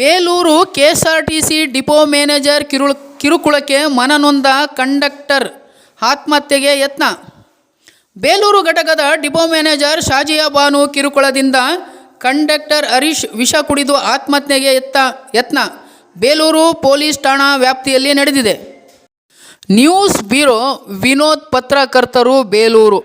Belur KSRTC depot manager ಕಿರುಳ್, ಕಿರುಕುಳಕ್ಕೆ ಮನನೊಂದ ಕಂಡಕ್ಟರ್ ಆತ್ಮಹತ್ಯೆಗೆ ಯತ್ನ. ಬೇಲೂರು ಘಟಕದ ಡಿಪೋ ಮ್ಯಾನೇಜರ್ ಶಾಜಿಯಾ ಬಾನು ಕಿರುಕುಳದಿಂದ ಕಂಡಕ್ಟರ್ ಹರೀಶ್ ವಿಷ ಕುಡಿದು ಆತ್ಮಹತ್ಯೆಗೆ ಯತ್ನ ಯತ್ನ. ಬೇಲೂರು ಪೊಲೀಸ್ ಠಾಣಾ ವ್ಯಾಪ್ತಿಯಲ್ಲಿ ನಡೆದಿದೆ. ನ್ಯೂಸ್ ಬ್ಯೂರೋ ವಿನೋದ್ ಪತ್ರಕರ್ತರು ಬೇಲೂರು.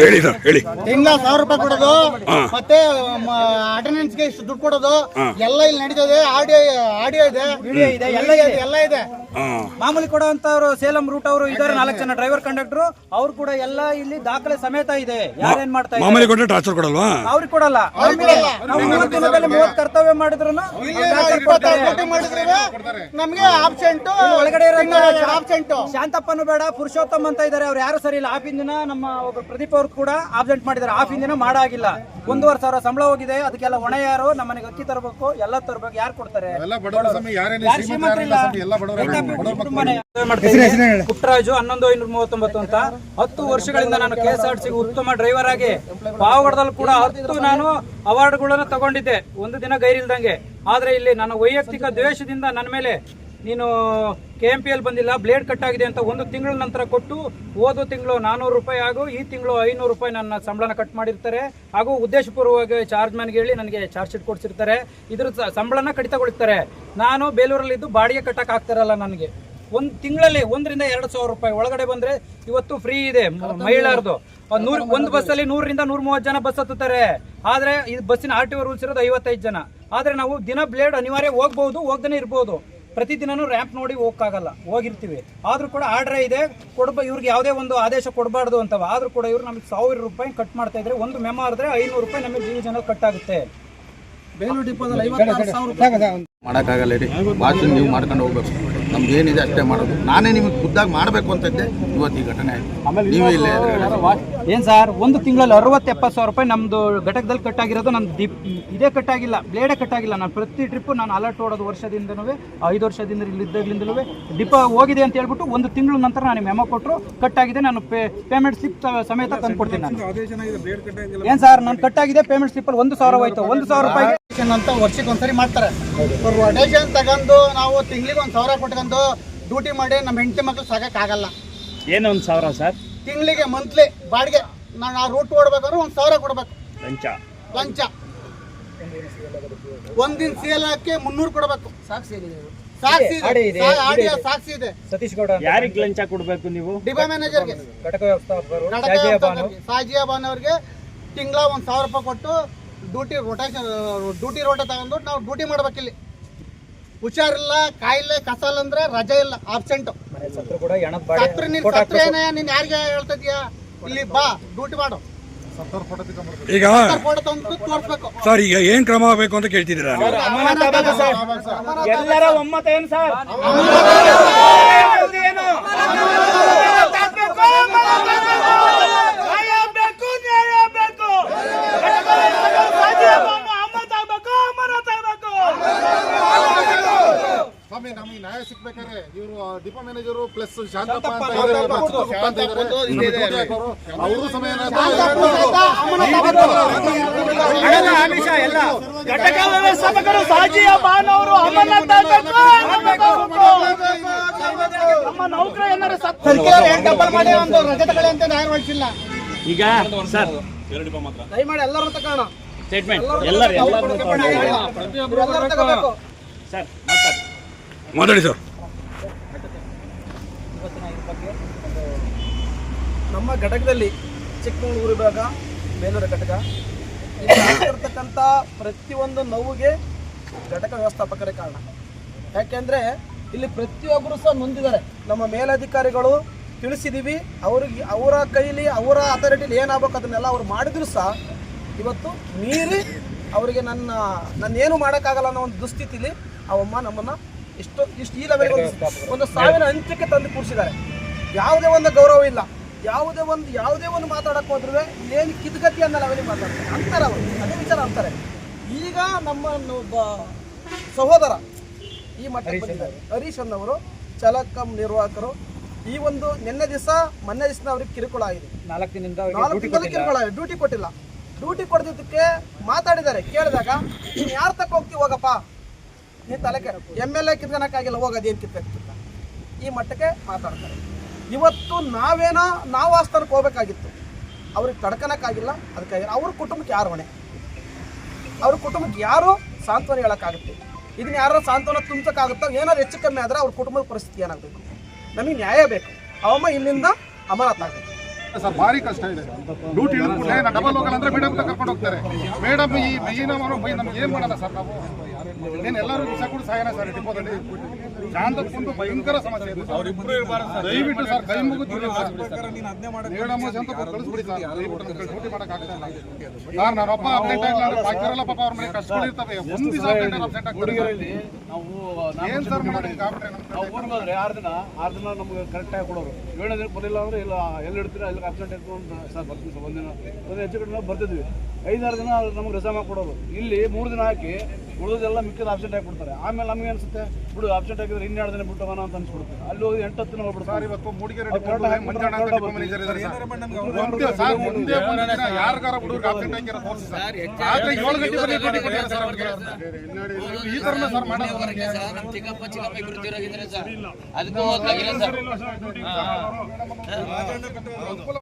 ಹೇಳಿ ಸರ್ ಹೇಳಿ. ತಿಂಗಳ ಸಾವಿರ ರೂಪಾಯಿ ಕೊಡೋದು ಮತ್ತೆ ಅಟೆಂಡೆನ್ಸ್ಗೆ ಇಷ್ಟು ದುಡ್ಡು ಕೊಡೋದು ಎಲ್ಲ ಇಲ್ಲಿ ನಡೀತದೆ ಆಡಿಯೋ ಆಡಿಯೋ ಇದೆ. ವಿಡಿಯೋ ಇದೆ. ಎಲ್ಲ ಇದೆ ಎಲ್ಲ ಇದೆ. ಮಾಮೂಲಿ ಕೊಡುವಂತವ್ರು ಸೇಲಂ ರೂಟ್ ಅವರು ಇದಾರೆ ನಾಲ್ಕು ಜನ ಡ್ರೈವರ್ ಕಂಡಕ್ಟರ್ ಅವ್ರು ಕೂಡ ಎಲ್ಲ ಇಲ್ಲಿ ದಾಖಲೆ ಸಮೇತ ಇದೆ. ಯಾರೇನ್ ಮಾಡ್ತಾ ಇದ್ದಾರೆ? ಮಾಮೂಲಿ ಕೊಟ್ಟರೆ ಟ್ರಾನ್ಸ್ಫರ್ ಕೊಡಲ್ವಾ? ಅವ್ರಿಗೆ ಕೊಡಲ್ಲ. ನಾವು ಮೂವತ್ತು ದಿನದಲ್ಲಿ ಮೂವತ್ತು ಕರ್ತವ್ಯ ಮಾಡಿದ್ರು ನಮ್ಗೆ ಆಬ್ಸೆಂಟ್ ಒಳಗಡೆ ಆಬ್ಸೆಂಟ್ ಶಾಂತಪ್ಪನು ಬೇಡ ಪುರುಷೋತ್ತಮ್ ಅಂತ ಇದ್ದಾರೆ. ಅವ್ರು ಯಾರು ಸರಿ ಇಲ್ಲ. ಆಫಿನ ದಿನ ನಮ್ಮ ಒಬ್ಬ ಪ್ರದೀಪ್ ಅವ್ರು ಕೂಡ ಆಬ್ಸೆಂಟ್ ಮಾಡಿದ್ದಾರೆ. ಆಫಿನ ದಿನ ಮಾಡಾಗಿಲ್ಲ. ಒಂದೂವರೆ ಸಾವಿರ ಸಂಬಳ ಹೋಗಿದೆ. ಅದಕ್ಕೆಲ್ಲ ಹೊಣೆ ಯಾರು? ನಮ್ಮನೆಗೆ ಅಕ್ಕಿ ತರಬೇಕು ಎಲ್ಲ ತರಬೇಕು. ಯಾರು ಕೊಡ್ತಾರೆ? ಶ್ರೀಮಂತರಿಲ್ಲ. ಪುಟ್ಟರಾಜು ಹನ್ನೊಂದು ಐನೂರ ಮೂವತ್ತೊಂಬತ್ತು ಅಂತ. ಹತ್ತು ವರ್ಷಗಳಿಂದ ನಾನು ಕೆ ಎಸ್ ಆರ್ ಸಿ ಉತ್ತಮ ಡ್ರೈವರ್ ಆಗಿ ಪಾವಗಡದಲ್ಲಿ ಕೂಡ ಹತ್ತು ನಾನು ಅವಾರ್ಡ್ಗಳನ್ನು ತಗೊಂಡಿದ್ದೆ. ಒಂದು ದಿನ ಗೈರಿಲ್ದಂಗೆ. ಆದ್ರೆ ಇಲ್ಲಿ ನನ್ನ ವೈಯಕ್ತಿಕ ದ್ವೇಷದಿಂದ ನನ್ನ ಮೇಲೆ ನೀನು ಕೆ ಎಂ ಪಿ ಎಲ್ ಬಂದಿಲ್ಲ ಬ್ಲೇಡ್ ಕಟ್ ಆಗಿದೆ ಅಂತ ಒಂದು ತಿಂಗಳ ನಂತರ ಕೊಟ್ಟು ಹೋದ ತಿಂಗಳು ನಾನೂರು ರೂಪಾಯಿ ಹಾಗೂ ಈ ತಿಂಗಳು ಐನೂರು ರೂಪಾಯಿ ನನ್ನ ಸಂಬಳನ ಕಟ್ ಮಾಡಿರ್ತಾರೆ. ಹಾಗೂ ಉದ್ದೇಶಪೂರ್ವವಾಗಿ ಚಾರ್ಜ್ ಮ್ಯಾನ್ಗೆ ಹೇಳಿ ನನಗೆ ಚಾರ್ಜ್ ಶೀಟ್ ಕೊಡ್ಸಿರ್ತಾರೆ. ಇದ್ರ ಸಂಬಳನ ಕಡಿತಗೊಳಿಸ್ತಾರೆ. ನಾನು ಬೇಲೂರಲ್ಲಿದ್ದು ಬಾಡಿಗೆ ಕಟ್ಟಕ್ಕೆ ಆಗ್ತಾರಲ್ಲ ನನಗೆ. ಒಂದು ತಿಂಗಳಲ್ಲಿ ಒಂದರಿಂದ ಎರಡು ಸಾವಿರ ರೂಪಾಯಿ. ಒಳಗಡೆ ಬಂದರೆ ಇವತ್ತು ಫ್ರೀ ಇದೆ ಮಹಿಳೆಯರದು ಒಂದ್ ನೂರ್ ಒಂದು ಬಸ್ಸಲ್ಲಿ ನೂರರಿಂದ ನೂರ ಮೂವತ್ತು ಜನ ಬಸ್ ಹತ್ತುತ್ತಾರೆ. ಆದರೆ ಇದು ಬಸ್ಸಿನ ಆರ್ ಟಿ ಓ ರೂಲ್ಸ್ ಇರೋದು ಐವತ್ತೈದು ಜನ. ಆದರೆ ನಾವು ದಿನ ಬ್ಲೇಡ್ ಅನಿವಾರ್ಯ ಹೋಗ್ಬೋದು ಹೋಗ್ದೇ ಇರ್ಬೋದು. ಪ್ರತಿದಿನನೂ ರ್ಯಾಂಪ್ ನೋಡಿ ಹೋಗಕ್ಕಾಗಲ್ಲ ಹೋಗಿರ್ತೀವಿ. ಆದ್ರೂ ಕೂಡ ಆರ್ಡ್ರೇ ಇದೆ ಕೊಡ್ಬ ಇವ್ರಿಗೆ ಯಾವುದೇ ಒಂದು ಆದೇಶ ಕೊಡಬಾರ್ದು ಅಂತವ. ಆದರೂ ಕೂಡ ಇವರು ನಮಗೆ ಸಾವಿರ ರೂಪಾಯಿ ಕಟ್ ಮಾಡ್ತಾ ಇದ್ರೆ ಒಂದು ಮೆಮೋ ಆದರೆ ಐನೂರು ರೂಪಾಯಿ ನಮಗೆ ಡಿವಿಷನ್ ಕಟ್ ಆಗುತ್ತೆ. ಬೇಲೂರು ಡಿಪೋದಲ್ಲಿ ಐವತ್ತಾರು ಸಾವಿರ ರೂಪಾಯಿ. ಮಾಡೋಕ್ಕಾಗಲ್ಲ ರೀ. ನೀವು ಮಾಡ್ಕೊಂಡು ಹೋಗ್ಬೇಕು. ನಮ್ದು ಏನಿದೆ ಅಷ್ಟೇ ಮಾಡೋದು. ನಾನೇ ನಿಮಗೆ ಖುದ್ದಾಗಿ ಮಾಡಬೇಕು ಅಂತ ಇದ್ದೆ ಇವತ್ತು ಈ ಘಟನೆ ಆಯ್ತು. ನೀವೇ ಇಲ್ಲೇ ಏನು ಸರ್ ಒಂದು ತಿಂಗಳಲ್ಲಿ ಅರವತ್ತು ಎಪ್ಪತ್ತು ಸಾವಿರ ರೂಪಾಯಿ ನಮ್ಮದು ಘಟಕದಲ್ಲಿ ಕಟ್ಟಾಗಿರೋದು ನನ್ನ ದಿಪ್ ಇದೇ ಕಟ್ಟಾಗಿಲ್ಲ ಬ್ಲೇಡೇ ಕಟ್ಟಾಗಿಲ್ಲ. ನಾನು ಪ್ರತಿ ಟ್ರಿಪ್ ನಾನು ಅಲರ್ಟ್ ಓಡೋದು ವರ್ಷದಿಂದನೂ ಐದು ವರ್ಷದಿಂದ ಇಲ್ಲಿದ್ದಾಗಲಿಂದಲೂ ಡಿಪ ಹೋಗಿದೆ ಅಂತ ಹೇಳ್ಬಿಟ್ಟು ಒಂದು ತಿಂಗಳ ನಂತರ ನಾನು ಮೆಮೊ ಕೊಟ್ಟರು ಕಟ್ಟಾಗಿದೆ ನಾನು ಪೇ ಪೇಮೆಂಟ್ ಸ್ಲಿಪ್ ಸಮೇತ ತಂದ್ಕೊಡ್ತೀನಿ ನಾನು. ಏನ್ ಸರ್ ನಾನು ಕಟ್ಟಾಗಿದೆ ಪೇಮೆಂಟ್ ಸ್ಲಿಪ್ ಅಲ್ಲಿ ಒಂದು ಸಾವಿರ ಹೋಯ್ತು. ಒಂದು ಸಾವಿರ ರೂಪಾಯಿ ಅಂತ ವರ್ಷಕ್ಕೆ ಒಂದ್ಸರಿ ಮಾಡ್ತಾರೆ ರೊಟೇಷನ್ ತಗೊಂಡು ನಾವು ತಿಂಗಳಿಗೆ ಒಂದು ಸಾವಿರ ಕೊಟ್ಕೊಂಡು ಡ್ಯೂಟಿ ಮಾಡಿ ನಮ್ಮ ಹೆಂಡತಿ ಮಕ್ಳು ಸಾಕಾಗಲ್ಲ ಆಗಲ್ಲ. ಒಂದು ಸಾವಿರ ಸರ್? ತಿಂಗಳಿಗೆ ಮಂತ್ಲಿ ಬಾಡಿಗೆ ನಾನು ಆ ರೂಟ್ ಓಡ್ಬೇಕಂದ್ರೆ ಒಂದು ಸಾವಿರ ಕೊಡ್ಬೇಕು. ಲಂಚ. ಲಂಚ. ಒಂದಿನ ಸೇಲ್ ಹಾಕಿ ಮುನ್ನೂರು ಕೊಡ್ಬೇಕು. ಸಾಕ್ಷಿ ಸಾಕ್ಷಿ ಇದೆ. ಸಾಕ್ಷಿ ಇದೆ ಸತೀಶ್ ಗೌಡ ಯಾರಿಗೆ ಲಂಚ ಕೊಡ್ಬೇಕು ನೀವು? ಡಿಪೋ ಮ್ಯಾನೇಜರ್ಗೆ ಘಟಕ ವ್ಯವಸ್ಥಾಪಕರು ಸಾಜಿಯಾ ಬಾನ್. ಅವ್ರಿಗೆ ತಿಂಗಳ ಒಂದ್ ಸಾವಿರ ರೂಪಾಯಿ ಕೊಟ್ಟು ಡ್ಯೂಟಿ ರೊಟೇಷನ್ ಡ್ಯೂಟಿ ರೋಟ ತಗೊಂಡು ನಾವು ಡ್ಯೂಟಿ ಮಾಡ್ಬೇಕಿಲ್ಲಿ. ಹುಷಾರಿಲ್ಲ ಕಾಯಿಲೆ ಕಸಲ್ ಅಂದ್ರೆ ರಜೆ ಇಲ್ಲ ಆಬ್ಸೆಂಟ್ ಸತ್ರು ನೀನ್ ಸತ್ರ ಏನೇ ನೀನ್ ಯಾರಿಗೆ ಹೇಳ್ತಿದ್ಯಾ? ಇಲ್ಲಿ ಬಾ ಡ್ಯೂಟಿ ಮಾಡು. ಈಗ ಫೋಟೋ ತಂದು ತೋರಿಸ್ಬೇಕು. ಸರ್ ಈಗ ಏನ್ ಕ್ರಮ ಆಗಬೇಕು ಅಂತ ಕೇಳ್ತಿದ್ದೀರಾ ಎಲ್ಲರ ಒಮ್ಮತ ಏನು ಸರ್. ಸ್ವಾಮಿ ನಮಗೆ ನ್ಯಾಯ ಸಿಗ್ಬೇಕಾದ್ರೆ ಇವರು ದೀಪ ಮ್ಯಾನೇಜರ್ ಪ್ಲಸ್ ಶಾಂತಪ್ಪ ಅಂತ ಇದ್ದಾರೆ, ಶಾಂತಪ್ಪ ಅಂತ ಇದ್ದಾರೆ. ನಮ್ಮ ಡ್ಯೂಟಿ ಹಾಕೋರು. ಅವ್ರಿಗೂ ಸಮಯ ಘಟಕ ವ್ಯವಸ್ಥಾಪಕರು ಸಾಜಿಯ ಬಾನವರು ಅಮರನಾಥ್ ಆಗ್ಬೇಕು, ನಮ್ಮ ನೌಕರ ಏನಾರು ಸತ್ತ. ಸರ್ಕಾರ ಏನ್ ಡಬಲ್ ಮಾಡಿ ಒಂದು ರಜೆ ಅಂತ ನ್ಯಾಯ ಈಗ ಸರ್ ದಯಮಾಡಿ ಎಲ್ಲರೂ ತಗೋಣ ಸ್ಟೇಟ್ಮೆಂಟ್ ಎಲ್ಲರೂ ಎಲ್ಲರೂ ಎಲ್ಲರೂ ತಗೋಬೇಕು ಸರ್ ಮಾತಾಡಿ ಸರ್. ನಮ್ಮ ಘಟಕದಲ್ಲಿ ಚಿಕ್ಕಮಗಳೂರು ವಿಭಾಗ, ಬೇಲೂರು ಘಟಕ. ಇರ್ತಕ್ಕಂಥ ಪ್ರತಿಯೊಂದು ನೋವಿಗೆ ಘಟಕ ವ್ಯವಸ್ಥಾಪಕರೇ ಕಾರಣ. ಯಾಕೆಂದರೆ ಇಲ್ಲಿ ಪ್ರತಿಯೊಬ್ಬರು ಸಹ ನೊಂದಿದ್ದಾರೆ. ನಮ್ಮ ಮೇಲಧಿಕಾರಿಗಳು ತಿಳಿಸಿದ್ದೀವಿ ಅವ್ರಿಗೆ ಅವರ ಕೈಲಿ, ಅವರ ಅಥಾರಿಟಿಲಿ ಏನಾಗಬೇಕು ಅದನ್ನೆಲ್ಲ ಅವ್ರು ಮಾಡಿದ್ರು ಸಹ ಇವತ್ತು ಮೀರಿ ಅವರಿಗೆ ನನ್ನ, ನನ್ನೇನು ಮಾಡೋಕ್ಕಾಗಲ್ಲ ಅನ್ನೋ ಒಂದು ದುಸ್ಥಿತಿಲಿ ಅವಮ್ಮ ನಮ್ಮನ್ನು ಇಷ್ಟು ಇಷ್ಟು ಈ ಲೆವೆಲ್ಗೆ ಒಂದು ಒಂದು ಸಾವಿನ ಅಂತ್ಯಕ್ಕೆ ತಂದು ಕೂರಿಸಿದ್ದಾರೆ. ಯಾವುದೇ ಒಂದು ಗೌರವ ಇಲ್ಲ. ಯಾವುದೇ ಒಂದು ಯಾವುದೇ ಒಂದು ಮಾತಾಡಕ್ಕೆ ಹೋದ್ರೂ ಏನು ಕಿದ್ಗತಿ ಅನ್ನೋ ಲೆವೆಲಿಗೆ ಮಾತಾಡ್ತಾರೆ. ಅಂತಾರೆ ಅವರು. ಅದೇ ವಿಚಾರ ಅಂತಾರೆ. ಈಗ ನಮ್ಮ ಸಹೋದರ ಈ ಮಟ್ಟಕ್ಕೆ ಬಂದಿದ್ದಾರೆ. ಹರೀಶ್ ಅನ್ನವರು ಚಲಕಂ ನಿರ್ವಾಹಕರು. ಈ ಒಂದು ನಿನ್ನೆ ದಿವಸ ಮೊನ್ನೆ ದಿವಸ ಅವ್ರಿಗೆ ಕಿರುಕುಳ ಆಗಿದೆ. ನಾಲ್ಕು ದಿನದಿಂದ ನಾಲ್ಕು ದಿನದಲ್ಲಿ ಕಿರುಕುಳ ಆಗಿದೆ. ಡ್ಯೂಟಿ ಕೊಟ್ಟಿಲ್ಲ. ಡ್ಯೂಟಿ ಕೊಡದಿದ್ದಕ್ಕೆ ಮಾತಾಡಿದ್ದಾರೆ. ಕೇಳಿದಾಗ ನೀನು ಯಾರು ತಕ್ಕ ಹೋಗ್ತಿ ಹೋಗಪ್ಪ? ನೀ ತಲೆಗೆ ಎಂ ಎಲ್ ಎ ಕಿತ್ಕೊಳಕ್ಕಾಗಿಲ್ಲ ಹೋಗೋದೇನು ಕಿತ್ತ ಈ ಮಟ್ಟಕ್ಕೆ ಮಾತಾಡ್ತಾರೆ. ಇವತ್ತು ನಾವೇನೋ, ನಾವು ಆ ಸ್ಥಾನಕ್ಕೆ ಹೋಗ್ಬೇಕಾಗಿತ್ತು. ಅವ್ರಿಗೆ ತಡ್ಕೊಳಕ್ಕಾಗಿಲ್ಲ ಅದಕ್ಕಾಗಿ ಅವ್ರ ಕುಟುಂಬಕ್ಕೆ ಯಾರು ಹೊಣೆ? ಅವ್ರ ಕುಟುಂಬಕ್ಕೆ ಯಾರು ಸಾಂತ್ವನ ಹೇಳೋಕ್ಕಾಗುತ್ತೆ? ಇದನ್ನ ಯಾರು ಸಾಂತ್ವನ ತುಂಬಿಸೋಕ್ಕಾಗುತ್ತೋ ಏನಾದ್ರು ಹೆಚ್ಚು ಕಮ್ಮಿ ಆದರೆ ಅವ್ರ ಕುಟುಂಬದ ಪರಿಸ್ಥಿತಿ ಏನಾಗಬೇಕು? ನಮಗೆ ನ್ಯಾಯ ಬೇಕು. ಅವಮ್ಮ ಇಲ್ಲಿಂದ ಅಮಾನತ್ ಆಗಬೇಕು. ಸರ್, ಭಾರಿ ಕಷ್ಟ ಇದೆ. ಡ್ಯೂಟಿ ಇಳಿದ ಕೂಡಲೇ ಡಬಲ್ ಹೋಗಲ್ಲ ಅಂದ್ರೆ ಮೇಡಮ್ ಕರ್ಕೊಂಡು ಹೋಗ್ತಾರೆ. ಮೇಡಮ್, ಈ ಮೀನವರು ಬೈ ನಮ್ಗೆ ಏನ್ ಮಾಡಲ್ಲ ಸರ್ ನಾವು? ಎಲ್ಲರೂ ದಿವಸ ಕೂಡ ಸಾಯನ ಸರ್ ಡಿಪೋದಲ್ಲಿ. ಶಾಂತಕ್ಕೊಂದು ಭಯಂಕರ ಸಮಸ್ಯೆ ಇದೆ ಸರ್. ದಯವಿಟ್ಟು ಸರ್ ಕೈ ಮುಗಿದು ಮೇಡಮ್ ಅಂತ ಕಳಿಸ್ಬಿಡಿ ಸರ್. ದಯವಿಟ್ಟು ಡ್ಯೂಟಿ ಮಾಡೋಕ್ಕಾಗಲ್ಲ ಸರ್ ನಾನು ಆಗಿಲ್ಲ ಅಂದ್ರೆ ಪಾಪ ಅವ್ರ ಮನೆ ಕಷ್ಟಗಳಿರ್ತವೆ ಒಂದು ದಿವಸ ಆಗ್ತಾರೆ ಏನ್ ಸರ್ ಮಾಡೋದು? ಊರಿಗೆ ಹೋದ್ರೆ ಆರು ದಿನ ಆರು ದಿನ ನಮ್ಗೆ ಕರೆಕ್ಟಾಗಿ ಕೊಡೋರು. ಏಳನೇ ದಿನ ಬರಲಿಲ್ಲ ಅಂದ್ರೆ ಇಲ್ಲ ಎಲ್ಲಿ ಇಡ್ತೀರಾ ಇಲ್ಲಿ ಅಬ್ಸೆಂಟ್ ಇಟ್ಕೊಂಡು ಸರ್ ಬರ್ತೀವಿ ಸರ್ ಒಂದಿನ. ಒಂದಿನ ಹೆಚ್ಚು ಕಡಿಮೆ ನಾವು ಬರ್ತಿದ್ವಿ. ಐದಾರು ದಿನ ಅವ್ರು ನಮ್ಗೆ ರಜಾ ಮಾಡಿ ಕೊಡೋರು. ಇಲ್ಲಿ ಮೂರು ದಿನ ಹಾಕಿ ಉಳಿದೆಲ್ಲ ಮಿಕ್ಕಿದ ಆಬ್ಸೆಂಟ್ ಆಗಿ ಕೊಡ್ತಾರೆ ಆಮೇಲೆ ನಮಗೆ ಅನ್ಸುತ್ತೆ ಬಿಡು ಆಬ್ಸೆಂಟ್ ಆಗಿದ್ರೆ ಇನ್ನೆರಡು ದಿನ ಬಿಟ್ಟು ಹೋಗೋಣ ಅಂತ ಅನ್ಸ್ಬಿಡುತ್ತೆ ಅಲ್ಲಿ ಹೋಗಿ ಎಂಟು ಹೊತ್ತು ದಿನ ಸರ್ ಹೋಗ್ಬಿಡ್ತಾರೆ ಇವತ್ತು ಮೂಡಿಗೆರೆ ಡಿಪೋದಲ್ಲಿ ಮಂಜಣ್ಣ ಅಂತ ಡಿಪೋ ಮ್ಯಾನೇಜರ್ ಇದ್ದಾರೆ ಸರ್. ಒಂದೇ ಸರ್ ಒಂದೇ ಒಂದು ದಿನ ಯಾರಿಗಾರ ಹುಡುಗರಿಗೆ ಅಬ್ಸೆಂಟ್ ಆಗಿರೋ ತೋರಿಸಿ ಸರ್ ಆದ್ರೆ ಏಳು ಗಂಟೆ ಬಂದು ಡ್ಯೂಟಿ ಕೊಟ್ಟಿದ್ದಾರೆ ಸರ್ ಅವ್ರಿಗೆ ಈ ಥರನ ಸರ್ ಮಾಡೋದು ಅವ್ರಿಗೆ. ನಮ್ಮ ಚಿಕ್ಕಪ್ಪ ಚಿಕ್ಕಪ್ಪ ಇಬ್ರು ತೀರೋಗಿದ್ದಾರೆ ಸರ್ ಅದಕ್ಕೂ ಹೋಗ್ಲಾಗಿಲ್ಲ ಸರ್ ಅನುಕೂಲ